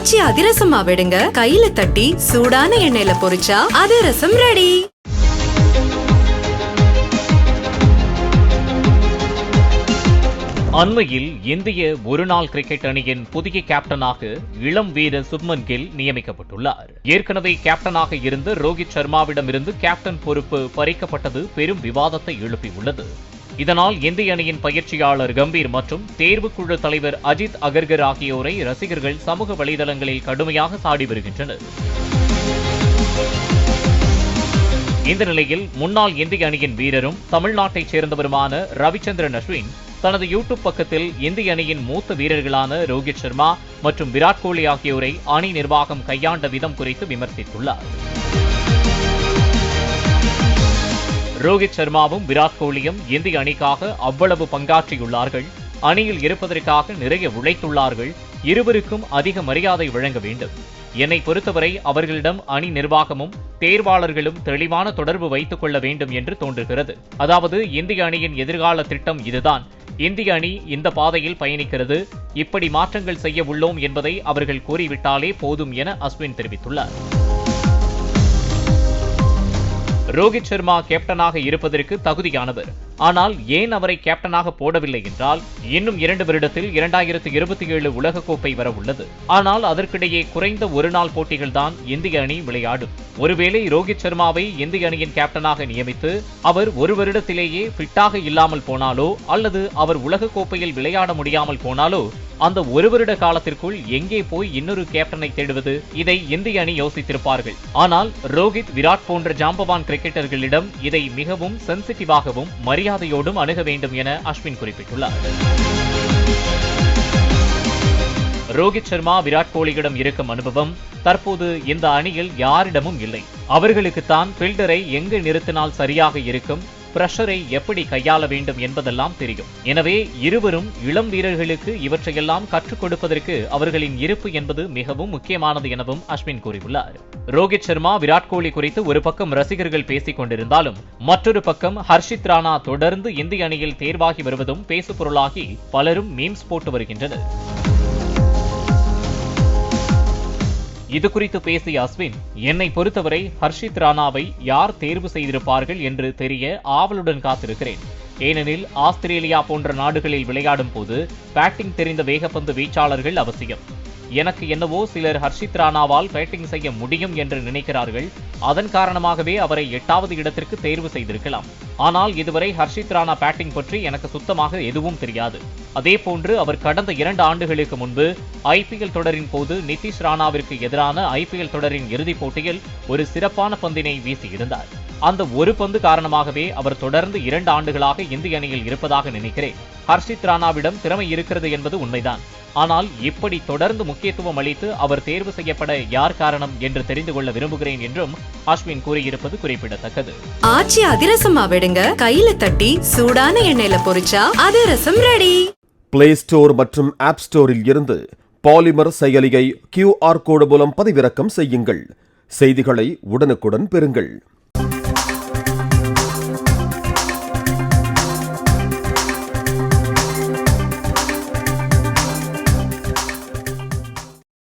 காய்ச்சி அதிரசமா விடுங்க. கையில தட்டி சூடான எண்ணெயில பொரிச்சா அதிரசம் ரெடி. அண்மையில் இந்திய ஒருநாள் கிரிக்கெட் அணியின் புதிய கேப்டனாக இளம் வீரர் சுப்மன் கில் நியமிக்கப்பட்டுள்ளார். ஏற்கனவே கேப்டனாக இருந்த ரோஹித் சர்மாவிடமிருந்து கேப்டன் பொறுப்பு பறிக்கப்பட்டது பெரும் விவாதத்தை எழுப்பியுள்ளது. இதனால் இந்திய அணியின் பயிற்சியாளர் கம்பீர் மற்றும் தேர்வுக்குழு தலைவர் அஜித் அகர்கர் ஆகியோரை ரசிகர்கள் சமூக வலைதளங்களில் கடுமையாக சாடி வருகின்றனர். இந்த நிலையில் முன்னாள் இந்திய அணியின் வீரரும் தமிழ்நாட்டைச் சேர்ந்தவருமான ரவிச்சந்திரன் அஸ்வின் தனது யூடியூப் பக்கத்தில் இந்திய அணியின் மூத்த வீரர்களான ரோஹித் சர்மா மற்றும் விராட் கோலி ஆகியோரை அணி நிர்வாகம் கையாண்ட விதம் குறித்து விமர்சித்துள்ளார். ரோஹித் சர்மாவும் விராட் கோலியும் இந்திய அணிக்காக அவ்வளவு பங்காற்றியுள்ளார்கள். அணியில் இருப்பதற்காக நிறைய உழைத்துள்ளார்கள். இருவருக்கும் அதிக மரியாதை வழங்க வேண்டும். என்னை பொறுத்தவரை அவர்களிடம் அணி நிர்வாகமும் தேர்வாளர்களும் தெளிவான தொடர்பு வைத்துக் கொள்ள வேண்டும் என்று தோன்றுகிறது. அதாவது இந்திய அணியின் எதிர்கால திட்டம் இதுதான். இந்திய அணி இந்த பாதையில் பயணிக்கிறது. இப்படி மாற்றங்கள் செய்ய உள்ளோம் என்பதை அவர்கள் கூறிவிட்டாலே போதும் என அஸ்வின் தெரிவித்துள்ளார். ரோஹித் சர்மா கேப்டனாக இருப்பதற்கு தகுதியானவர். ஆனால் ஏன் அவரை கேப்டனாக போடவில்லை என்றால் இன்னும் இரண்டு வருடத்தில் இரண்டாயிரத்து இருபத்தி ஏழு உலகக்கோப்பை வர உள்ளது. ஆனால் அதற்கிடையே குறைந்த ஒரு நாள் போட்டிகள் தான் இந்திய அணி விளையாடும். ஒருவேளை ரோஹித் சர்மாவை இந்திய அணியின் கேப்டனாக நியமித்து அவர் ஒரு வருடத்திலேயே ஃபிட்டாக இல்லாமல் போனாலோ அல்லது அவர் உலகக்கோப்பையில் விளையாட முடியாமல் போனாலோ அந்த ஒரு வருட காலத்திற்குள் எங்கே போய் இன்னொரு கேப்டனை தேடுவது? இதை இந்திய அணி யோசித்திருப்பார்கள். ஆனால் ரோஹித் விராட் போன்ற ஜாம்பவான் கிரிக்கெட்டர்களிடம் இதை மிகவும் சென்சிட்டிவாகவும் மரியாதையோடும் அணுக வேண்டும் என அஸ்வின் குறிப்பிட்டுள்ளார். ரோஹித் சர்மா விராட் கோலியிடம் இருக்கும் அனுபவம் தற்போது இந்த அணியில் யாரிடமும் இல்லை. அவர்களுக்குத்தான் பில்டரை எங்கு நிறுத்தினால் சரியாக இருக்கும்? பிரஷரை எப்படி கையாள வேண்டும் என்பதெல்லாம் தெரியும். எனவே இருவரும் இளம் வீரர்களுக்கு இவற்றையெல்லாம் கற்றுக் கொடுப்பதற்கு அவர்களின் இருப்பு என்பது மிகவும் முக்கியமானது எனவும் அஸ்வின் கூறியுள்ளார். ரோஹித் சர்மா விராட் கோலி குறித்து ஒரு பக்கம் ரசிகர்கள் பேசிக் கொண்டிருந்தாலும் மற்றொரு பக்கம் ஹர்ஷித் ராணா தொடர்ந்து இந்திய அணியில் தேர்வாகி வருவதும் பேசுபொருளாகி பலரும் மீம்ஸ் போட்டு வருகின்றனர். இது குறித்து பேசிய அஸ்வின் என்னை பொறுத்தவரை ஹர்ஷித் ராணாவை யார் தேர்வு செய்திருப்பார்கள் என்று தெரிய ஆவலுடன் காத்திருக்கிறேன். ஏனெனில் ஆஸ்திரேலியா போன்ற நாடுகளில் விளையாடும் போது பேட்டிங் தெரிந்த வேகப்பந்து வீச்சாளர்கள் அவசியம். எனக்கு என்னவோ சிலர் ஹர்ஷித் ராணாவால் பேட்டிங் செய்ய முடியும் என்று நினைக்கிறார்கள். அதன் காரணமாகவே அவரை எட்டாவது இடத்திற்கு தேர்வு செய்திருக்கலாம். ஆனால் இதுவரை ஹர்ஷித் ராணா பேட்டிங் பற்றி எனக்கு சுத்தமாக எதுவும் தெரியாது. அதே போன்று அவர் கடந்த இரண்டு ஆண்டுகளுக்கு முன்பு ஐபிஎல் தொடரின் போது நிதிஷ் ராணாவிற்கு எதிரான ஐபிஎல் தொடரின் இறுதிப் போட்டியில் ஒரு சிறப்பான பந்தினை வீசியிருந்தார். அந்த ஒரு பந்து காரணமாகவே அவர் தொடர்ந்து இரண்டு ஆண்டுகளாக இந்திய அணியில் இருப்பதாக நினைக்கிறேன். ஹர்ஷித் ராணாவிடம் திறமை இருக்கிறது என்பது உண்மைதான். ஆனால் இப்படி தொடர்ந்து முக்கியத்துவம் அளித்து அவர் தேர்வு செய்யப்பட யார் காரணம் என்று தெரிந்து கொள்ள விரும்புகிறேன் என்றும் அஸ்வின் கூறியிருப்பது குறிப்பிடத்தக்கது. ஆச்சி அதிரசமா விடுங்க. கையில தட்டி சூடான எண்ணெயில பொரிச்சா அதிரசம் ரெடி பிளே ஸ்டோர் மற்றும் ஆப் ஸ்டோரில் இருந்து பாலிமர் செயலியை கியூஆர் கோடு மூலம் பதிவிறக்கம் செய்யுங்கள். செய்திகளை உடனுக்குடன் பெறுங்கள்.